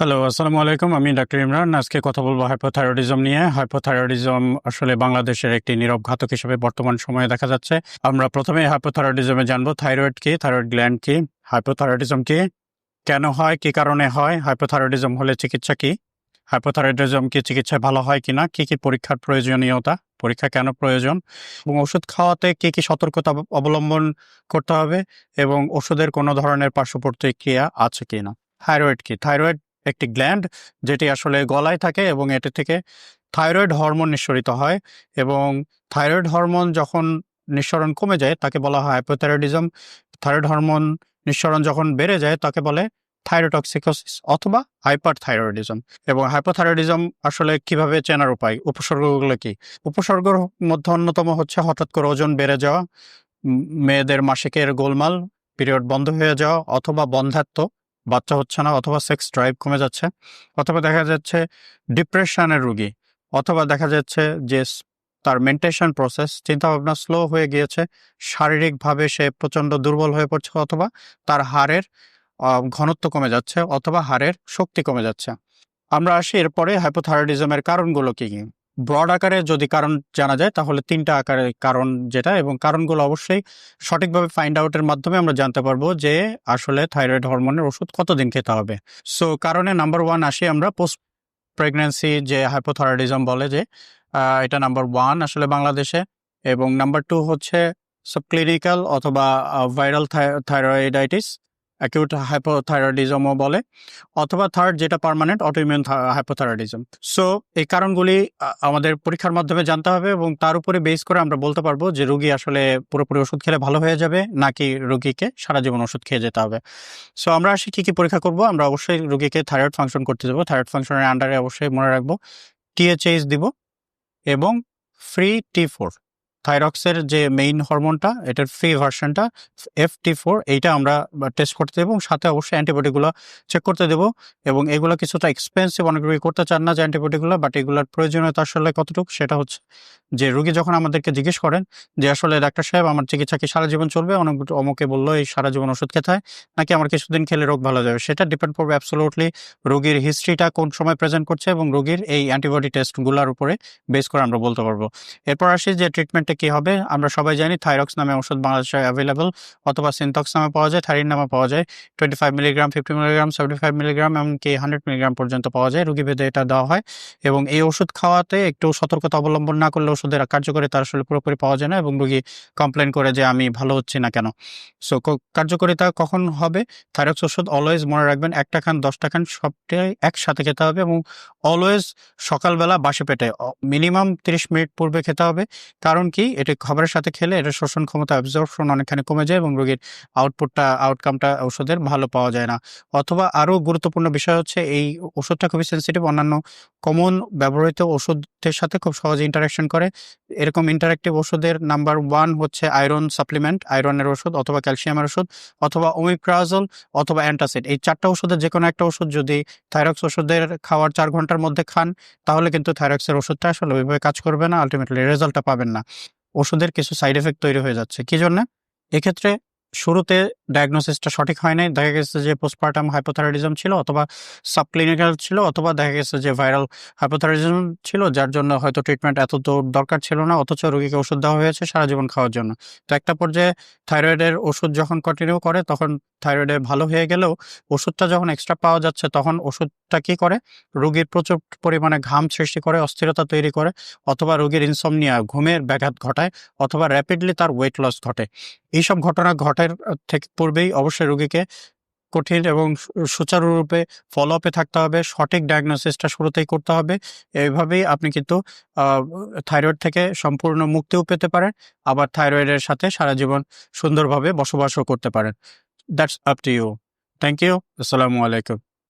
Hello আসসালামু আলাইকুম আমি ডাক্তার ইমরান আজকে কথা বলব হাইপোথাইরয়েডিজম নিয়ে। হাইপোথাইরয়েডিজম আসলে বাংলাদেশের একটি নীরব ঘাতক হিসেবে বর্তমান সময়ে দেখা যাচ্ছে। আমরা প্রথমে হাইপোথাইরয়েডিজমে জানব থাইরয়েড কি থাইরয়েড গ্ল্যান্ড কি হাইপোথাইরয়েডিজম কি, কেন হয়, কি কারণে হয় হাইপোথাইরয়েডিজম হলে চিকিৎসা কি হাইপোথাইরয়েডিজম কি চিকিৎসায় ভালো হয় কিনা, কি কি পরীক্ষার প্রয়োজনীয়তা, পরীক্ষা কেন প্রয়োজন, এবং ওষুধ খাওয়াতে কি কি সতর্কতা অবলম্বন করতে হবে, এবং ওষুধের কোনো ধরনের পার্শ্ব প্রতিক্রিয়া আছে কিনা। থাইরয়েড কি থাইরয়েড একটি গ্ল্যান্ড যেটি আসলে গলায় থাকে এবং এটি থেকে থাইরয়েড হরমোন নিঃসরিত হয় এবং থাইরয়েড হরমোন যখন নিঃসরণ কমে যায় তাকে বলা হয় হাইপোথাইরয়েডিজম থাইরয়েড হরমোন নিঃসরণ যখন বেড়ে যায় তাকে বলে থাইরোটক্সিকোসিস অথবা হাইপার থাইরয়েডিজম এবং হাইপোথাইরয়েডিজম আসলে কীভাবে চেনার উপায়? উপসর্গগুলো কি? উপসর্গের মধ্যে অন্যতম হচ্ছে হঠাৎ করে ওজন বেড়ে যাওয়া মেয়েদের মাসিকের গোলমাল, পিরিয়ড বন্ধ হয়ে যাওয়া অথবা বন্ধাত্ম বাচ্চা হচ্ছে না অথবা সেক্স ড্রাইভ কমে যাচ্ছে, অথবা দেখা যাচ্ছে ডিপ্রেশনের রুগী, অথবা দেখা যাচ্ছে যে তার মেন্টেশন প্রসেস চিন্তাভাবনা স্লো হয়ে গিয়েছে, শারীরিকভাবে সে প্রচণ্ড দুর্বল হয়ে পড়ছে, অথবা তার হাড়ের ঘনত্ব কমে যাচ্ছে, অথবা হাড়ের শক্তি কমে যাচ্ছে। আমরা আসি এরপরে হাইপোথাইরয়েডিজমের কারণগুলো কী কি? ব্রড আকারে যদি কারণ জানা যায়, তাহলে তিনটা আকারে কারণ যেটা এবং কারণগুলো অবশ্যই সঠিকভাবে ফাইন্ড আউটের মাধ্যমে আমরা জানতে পারব যে আসলে থাইরয়েড হরমোনের ওষুধ কতদিন খেতে হবে। সো কারণে নাম্বার ওয়ান আসি আমরা পোস্ট প্রেগন্যান্সি যে হাইপোথাইরয়েডিজম বলে যে এটা নাম্বার ওয়ান আসলে বাংলাদেশে এবং নাম্বার টু হচ্ছে সাবক্লিনিক্যাল অথবা ভাইরাল থাইরয়েডাইটিস অ্যাকিউট হাইপোথাইরয়েডিজমও বলে, অথবা থার্ড যেটা পার্মানেন্ট অটোইমিউন হাইপোথাইরয়েডিজম সো এই কারণগুলি আমাদের পরীক্ষার মাধ্যমে জানতে হবে এবং তার উপরে বেস করে আমরা বলতে পারব যে রুগী আসলে পুরোপুরি ওষুধ খেলে ভালো হয়ে যাবে নাকি রুগীকে সারা জীবন ওষুধ খেয়ে যেতে হবে। সো আমরা আসি কী কী পরীক্ষা করব? আমরা অবশ্যই রুগীকে থাইরয়েড ফাংশন করতে দেবো থাইরয়েড ফাংশনের আন্ডারে অবশ্যই মনে রাখব টিএচএইচ দিব এবং ফ্রি টি ফোর থাইরক্সের যে মেইন হরমোনটা এটার ফ্রি ভার্সনটা এফ টি ফোর এইটা আমরা টেস্ট করতে দেবো এবং সাথে অবশ্যই অ্যান্টিবডিগুলো চেক করতে দেবো এবং এগুলো কিছুটা এক্সপেন্সিভ অনেক রুগী করতে চান না যে অ্যান্টিবডিগুলো বাট এগুলোর প্রয়োজনীয়তা আসলে কতটুকু সেটা হচ্ছে যে রুগী যখন আমাদেরকে জিজ্ঞেস করেন যে আসলে ডাক্তার সাহেব, আমার চিকিৎসা কি সারা জীবন চলবে? অনেক অমুকে বলল, এই সারা জীবন ওষুধ খেতে হয়, নাকি আমার কিছুদিন খেলে রোগ ভালো যাবে? সেটা ডিপেন্ড করবে অ্যাবসোলুটলি রোগীর হিস্ট্রিটা কোন সময় প্রেজেন্ট করছে এবং রোগীর এই অ্যান্টিবডি টেস্টগুলোর উপরে বেস করে আমরা বলতে পারব। এরপর আসি যে ট্রিটমেন্টটা কি হবে? আমরা সবাই জানি থাইরক্স নামে ওষুধ বাংলাদেশে অ্যাভেলেবল অথবা সিনটক্স নামে পাওয়া যায় থাইরিন নামে পাওয়া যায়। Twenty five milligram fifty milligram seventy five milligram এমনকি হান্ড্রেড মিলিগ্রাম পর্যন্ত পাওয়া যায় রুগী ভেদে এটা দেওয়া হয়। এবং এই ওষুধ খাওয়াতে একটু সতর্কতা অবলম্বন না করলে ওষুধের কার্যকারিতা আসলে পুরোপুরি পাওয়া যায় না এবং রুগী কমপ্লেন করে যে, আমি ভালো হচ্ছি না কেন? সো কার্যকারিতা কখন হবে? থাইরক্স ওষুধ অলওয়েজ মনে রাখবেন একটা খান, দশটা খান সবটাই একসাথে খেতে হবে এবং অলওয়েজ সকালবেলা বাসি পেটে মিনিমাম তিরিশ মিনিট পূর্বে খেতে হবে। কারণ কি? এটা খাবারের সাথে খেলে এটা শোষণ ক্ষমতা অ্যাবজর্পশন অনেকখানি কমে যায় এবং রোগীর আউটপুটটা আউটকামটা ওষুধের ভালো পাওয়া যায় না। অথবা আরও গুরুত্বপূর্ণ বিষয় হচ্ছে এই ওষুধটা খুবই সেন্সিটিভ অন্যান্য কমন ব্যবহৃত ওষুধের সাথে খুব সহজে ইন্টারাকশন করে। এরকম ইন্টারাক্টিভ ওষুধের নাম্বার ওয়ান হচ্ছে আয়রন সাপ্লিমেন্ট আয়রনের ওষুধ অথবা ক্যালসিয়ামের ওষুধ অথবা ওমিপ্রাজল অথবা অ্যান্টাসিড এই চারটা ওষুধের যে কোনো একটা ওষুধ যদি থাইরক্স ওষুধের খাওয়ার চার ঘণ্টার মধ্যে খান, তাহলে কিন্তু থাইরক্সের ওষুধটা আসলে ওইভাবে কাজ করবে না আলটিমেটলি রেজাল্টটা পাবেন না। ওষুধের কিছু সাইড এফেক্ট তৈরি হয়ে যাচ্ছে। কি জন্য? এক্ষেত্রে শুরুতে ডায়াগনোসিসটা সঠিক হয় নাই। দেখা গেছে যে পোস্টপার্টাম হাইপোথাইরয়েডিজম ছিল অথবা সাবক্লিনিক্যাল ছিল অথবা দেখা গেছে যে ভাইরাল হাইপোথাইরয়েডিজম ছিল, যার জন্য হয়তো ট্রিটমেন্ট এত দরকার ছিল না, অথচ রোগীকে ওষুধ দেওয়া হয়েছে সারা জীবন খাওয়ার জন্য। তো একটা পর্যায়ে থাইরয়েডের ওষুধ যখন কন্টিনিউ করে, তখন থাইরয়েডে ভালো হয়ে গেলেও ওষুধটা যখন এক্সট্রা পাওয়া যাচ্ছে, তখন ওষুধটা কি করে? রোগীর প্রচুর পরিমাণে ঘাম সৃষ্টি করে, অস্থিরতা তৈরি করে, অথবা রোগীর ইনসমনিয়া ঘুমের ব্যাঘাত ঘটায়, অথবা র্যাপিডলি তার ওয়েট লস ঘটে। এইসব ঘটনা ঘটার থেকে পূর্বেই অবশ্যই রোগীকে কঠিন এবং সুচারুরূপে ফলো আপে থাকতে হবে, সঠিক ডায়াগনোসিসটা শুরুতেই করতে হবে। এইভাবেই আপনি কিন্তু থাইরয়েড থেকে সম্পূর্ণ মুক্তিও পেতে পারেন, আবার থাইরয়েডের সাথে সারা জীবন সুন্দরভাবে বসবাসও করতে পারেন। That's up to you thank you আসসালামু আলাইকুম